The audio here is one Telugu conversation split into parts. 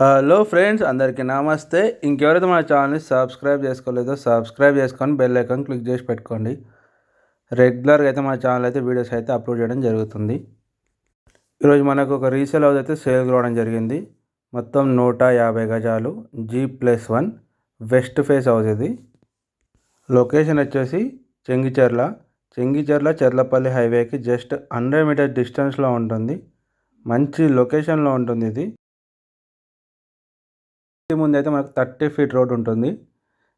హలో ఫ్రెండ్స్ అందరికీ నమస్తే. ఇంకెవరైతే మన ఛానల్ని సబ్స్క్రైబ్ చేసుకోలేదో సబ్స్క్రైబ్ చేసుకొని బెల్ ఐకాన్ క్లిక్ చేసి పెట్టుకోండి. రెగ్యులర్గా అయితే మన ఛానల్ అయితే వీడియోస్ అయితే అప్లోడ్ చేయడం జరుగుతుంది. ఈరోజు మనకు ఒక రీసేల్ హౌస్ అయితే సేల్ రావడం జరిగింది. మొత్తం నూట యాభై గజాలు. G plus one west face house ఇది. లొకేషన్ వచ్చేసి చెంగిచెర్ల. చెంగిచెర్ల చెర్లపల్లి హైవేకి జస్ట్ హండ్రెడ్ మీటర్ డిస్టెన్స్లో ఉంటుంది. మంచి లొకేషన్లో ఉంటుంది ఇది. ఇంటి ముందు అయితే మనకు థర్టీ ఫీట్ రోడ్ ఉంటుంది.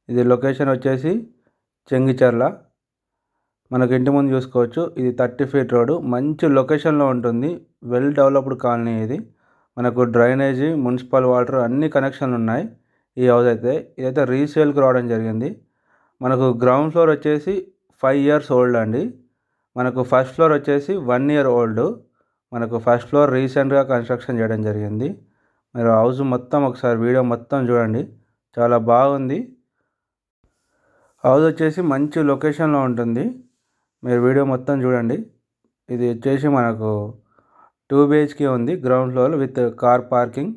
ఇది లొకేషన్ వచ్చేసి చెంగిచర్ల. మనకు ఇంటి ముందు చూసుకోవచ్చు. ఇది థర్టీ ఫీట్ రోడ్. మంచి లొకేషన్లో ఉంటుంది. వెల్ డెవలప్డ్ కాలనీ ఇది. మనకు డ్రైనేజీ మున్సిపల్ వాటర్ అన్ని కనెక్షన్లు ఉన్నాయి ఈ హౌస్ అయితే. ఇదైతే రీసేల్కి రావడం జరిగింది. మనకు గ్రౌండ్ ఫ్లోర్ వచ్చేసి ఫైవ్ ఇయర్స్ ఓల్డ్ అండి. మనకు ఫస్ట్ ఫ్లోర్ వచ్చేసి వన్ ఇయర్ ఓల్డ్. మనకు ఫస్ట్ ఫ్లోర్ రీసెంట్గా కన్స్ట్రక్షన్ చేయడం జరిగింది. మీరు హౌస్ మొత్తం ఒకసారి వీడియో మొత్తం చూడండి. చాలా బాగుంది. హౌస్ వచ్చేసి మంచి లొకేషన్లో ఉంటుంది. మీరు వీడియో మొత్తం చూడండి. ఇది వచ్చేసి మనకు టూ బిహెచ్కే ఉంది. Ground floor with car parking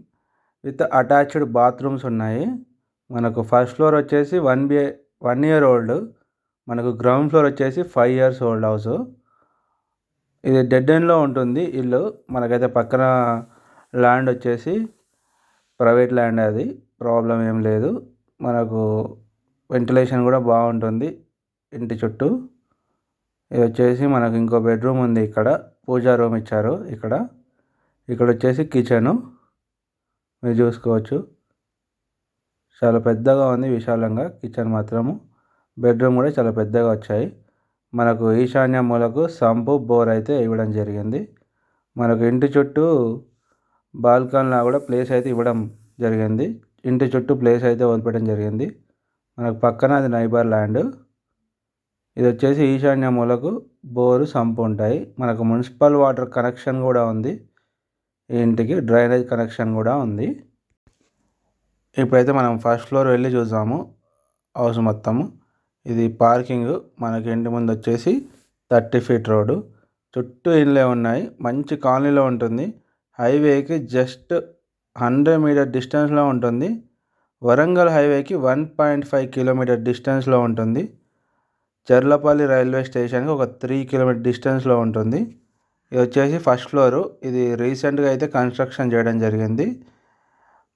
with attached bathrooms ఉన్నాయి. మనకు ఫస్ట్ ఫ్లోర్ వచ్చేసి వన్ బిహె వన్ ఇయర్ ఓల్డ్. మనకు గ్రౌండ్ ఫ్లోర్ వచ్చేసి ఫైవ్ ఇయర్స్ ఓల్డ్ హౌస్. ఇది డెడ్ ఎండ్లో ఉంటుంది ఇల్లు. మనకైతే పక్కన ల్యాండ్ వచ్చేసి ప్రైవేట్ ల్యాండ్ అది ప్రాబ్లం ఏం లేదు. మనకు వెంటిలేషన్ కూడా బాగుంటుంది ఇంటి చుట్టూ. ఇది వచ్చేసి మనకు ఇంకో బెడ్రూమ్ ఉంది ఇక్కడ పూజా రూమ్ ఇచ్చారు ఇక్కడ. ఇక్కడ వచ్చేసి కిచెను మీరు చూసుకోవచ్చు. చాలా పెద్దగా ఉంది విశాలంగా కిచెన్ మాత్రము. బెడ్రూమ్ కూడా చాలా పెద్దగా వచ్చాయి. మనకు ఈశాన్య మూలకు సంపు బోర్ అయితే ఇవ్వడం జరిగింది. మనకు ఇంటి చుట్టూ బాల్కనీలో కూడా ప్లేస్ అయితే ఇవ్వడం జరిగింది. ఇంటి చుట్టూ ప్లేస్ అయితే వదిలిపెట్టడం జరిగింది. మనకు పక్కన అది నైబర్ ల్యాండ్. ఇది వచ్చేసి ఈశాన్య మూలకు బోరు సంపు ఉంటాయి. మనకు మున్సిపల్ వాటర్ కనెక్షన్ కూడా ఉంది. ఈ ఇంటికి డ్రైనేజ్ కనెక్షన్ కూడా ఉంది. ఇప్పుడైతే మనం ఫస్ట్ ఫ్లోర్ వెళ్ళి చూసాము హౌస్ మొత్తము. ఇది పార్కింగ్. మనకి ఇంటి ముందు వచ్చేసి థర్టీ ఫీట్ రోడ్డు. చుట్టూ ఇండ్లే ఉన్నాయి. మంచి కాలనీలో ఉంటుంది. హైవేకి జస్ట్ హండ్రెడ్ మీటర్ డిస్టెన్స్లో ఉంటుంది. వరంగల్ హైవేకి వన్ పాయింట్ ఫైవ్ కిలోమీటర్ డిస్టెన్స్లో ఉంటుంది. చర్లపల్లి రైల్వే స్టేషన్కి ఒక త్రీ కిలోమీటర్ డిస్టెన్స్లో ఉంటుంది. ఇది వచ్చేసి ఫస్ట్ ఫ్లోరు. ఇది రీసెంట్గా అయితే కన్స్ట్రక్షన్ చేయడం జరిగింది.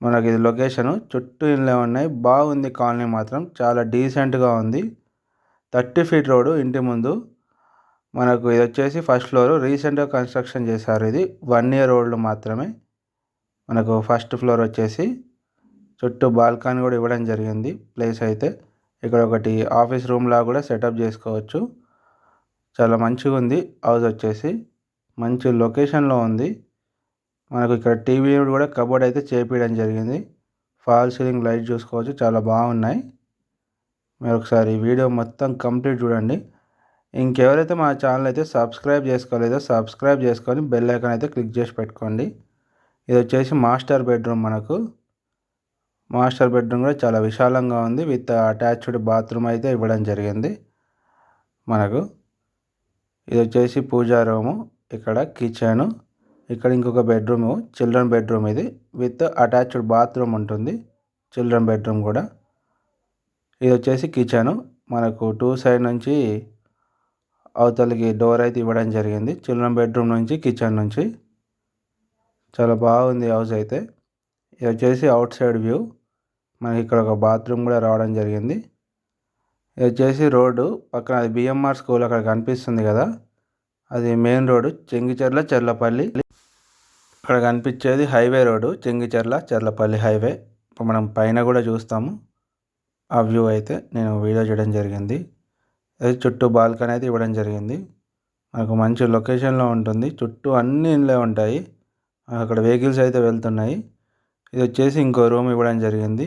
మనకి ఇది లొకేషను. చుట్టూ ఇళ్ళే ఉన్నాయి. బాగుంది కాలనీ మాత్రం. చాలా డీసెంట్గా ఉంది. థర్టీ ఫీట్ రోడ్డు ఇంటి ముందు. మనకు ఇది వచ్చేసి ఫస్ట్ ఫ్లోర్ రీసెంట్గా కన్స్ట్రక్షన్ చేశారు ఇది. వన్ ఇయర్ ఓల్డ్ మాత్రమే. మనకు ఫస్ట్ ఫ్లోర్ వచ్చేసి చుట్టూ బాల్కనీ కూడా ఇవ్వడం జరిగింది ప్లేస్ అయితే. ఇక్కడ ఒకటి ఆఫీస్ రూమ్ లాగా కూడా సెటప్ చేసుకోవచ్చు. చాలా మంచిగా ఉంది. హౌస్ వచ్చేసి మంచి లొకేషన్లో ఉంది. మనకు ఇక్కడ టీవీ కూడా కబోర్డ్ అయితే చేపించడం జరిగింది. ఫాల్ సీలింగ్ లైట్ చూసుకోవచ్చు. చాలా బాగున్నాయి. మీరు ఒకసారి వీడియో మొత్తం కంప్లీట్ చూడండి. ఇంకెవరైతే మా ఛానల్ అయితే సబ్స్క్రైబ్ చేసుకోలేదో సబ్స్క్రైబ్ చేసుకొని బెల్ ఐకాన్ అయితే క్లిక్ చేసి పెట్టుకోండి. ఇది వచ్చేసి మాస్టర్ బెడ్రూమ్ మనకు. మాస్టర్ బెడ్రూమ్ కూడా చాలా విశాలంగా ఉంది. విత్ అటాచ్డ్ బాత్రూమ్ అయితే ఇవ్వడం జరిగింది మనకు. ఇది వచ్చేసి పూజా రూము ఇక్కడ కిచెను ఇక్కడ ఇంకొక బెడ్రూము చిల్డ్రన్ బెడ్రూమ్ ఇది. విత్ అటాచ్డ్ బాత్రూమ్ ఉంటుంది చిల్డ్రన్ బెడ్రూమ్ కూడా. ఇది వచ్చేసి కిచెను మనకు టూ సైడ్ నుంచి అవతలికి డోర్ అయితే ఇవ్వడం జరిగింది. చిల్డ్రన్ బెడ్రూమ్ నుంచి కిచెన్ నుంచి. చాలా బాగుంది హౌస్ అయితే. ఇది వచ్చేసి అవుట్ సైడ్ వ్యూ మనకి ఇక్కడ ఒక బాత్రూమ్ కూడా రావడం జరిగింది. ఇది వచ్చేసి రోడ్డు. పక్కన అది బిఎంఆర్ స్కూల్ అక్కడ కనిపిస్తుంది కదా. అది మెయిన్ రోడ్డు. చెంగిచెర్ల చెర్లపల్లి. ఇక్కడ కనిపించేది highway road. Chengicherla Cherlapally highway ఇప్పుడు మనం పైన కూడా చూస్తాము. ఆ వ్యూ అయితే నేను వీడియో చేయడం జరిగింది. అది చుట్టూ బాల్కనీ అయితే ఇవ్వడం జరిగింది. మనకు మంచి లొకేషన్లో ఉంటుంది. చుట్టూ అన్ని ఇండ్లే ఉంటాయి. అక్కడ వెహికల్స్ అయితే వెళ్తున్నాయి. ఇది వచ్చేసి ఇంకో రూమ్ ఇవ్వడం జరిగింది.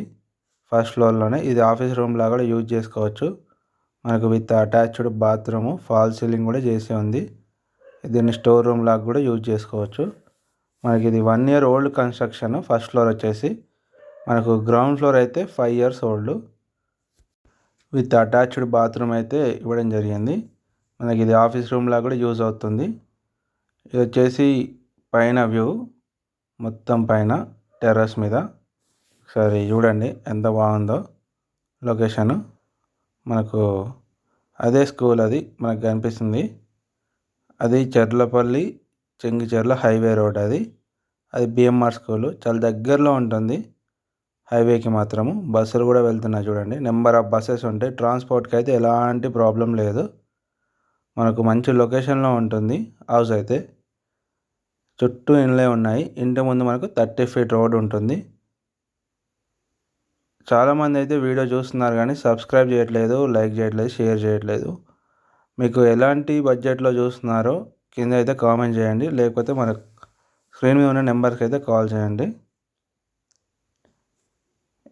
ఫస్ట్ ఫ్లోర్లోనే ఇది ఆఫీస్ రూమ్ లాగా కూడా యూజ్ చేసుకోవచ్చు. మనకు with attached bathroom fall ceiling కూడా చేసి ఉంది. దీన్ని స్టోర్ రూమ్ లాగా కూడా యూజ్ చేసుకోవచ్చు. మనకి ఇది one year old construction first floor వచ్చేసి. మనకు గ్రౌండ్ ఫ్లోర్ అయితే five years old with attached bathroom అయితే ఇవ్వడం జరిగింది. మనకి ఇది ఆఫీస్ రూమ్లా కూడా యూజ్ అవుతుంది. ఇది వచ్చేసి పైన వ్యూ మొత్తం పైన టెర్రస్ మీద. సరే చూడండి ఎంత బాగుందో లొకేషను. మనకు అదే స్కూల్ అది మనకు కనిపిస్తుంది. అది చెర్లపల్లి చెంగిచెర్ల హైవే రోడ్ అది. అది బిఎంఆర్ స్కూలు. చాలా దగ్గరలో ఉంటుంది. హైవేకి మాత్రము. బస్సులు కూడా వెళ్తున్నాయి చూడండి. నెంబర్ ఆఫ్ బస్సెస్ ఉంటాయి ట్రాన్స్పోర్ట్కి అయితే ఎలాంటి ప్రాబ్లం లేదు. మనకు మంచి లొకేషన్లో ఉంటుంది. హౌస్ అయితే చుట్టూ ఇండ్లే ఉన్నాయి. ఇంటి ముందు మనకు థర్టీ ఫీట్ రోడ్ ఉంటుంది. చాలామంది అయితే వీడియో చూస్తున్నారు కానీ సబ్స్క్రైబ్ చేయట్లేదు లైక్ చేయట్లేదు షేర్ చేయట్లేదు. మీకు ఎలాంటి బడ్జెట్లో చూస్తున్నారో కింద అయితే కామెంట్ చేయండి. లేకపోతే మన స్క్రీన్ మీద ఉన్న నెంబర్కి అయితే కాల్ చేయండి.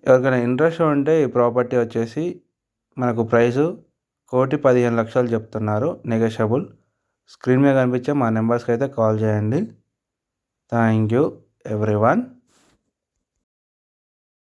ఎవరికైనా ఇంట్రెస్ట్ ఉంటే ఈ ప్రాపర్టీ వచ్చేసి మనకు ప్రైసు కోటి పదిహేను లక్షలు చెప్తున్నారు నెగోషియబుల్ స్క్రీన్ మీద కనిపించే మా నెంబర్స్కి అయితే కాల్ చేయండి. Thank you every one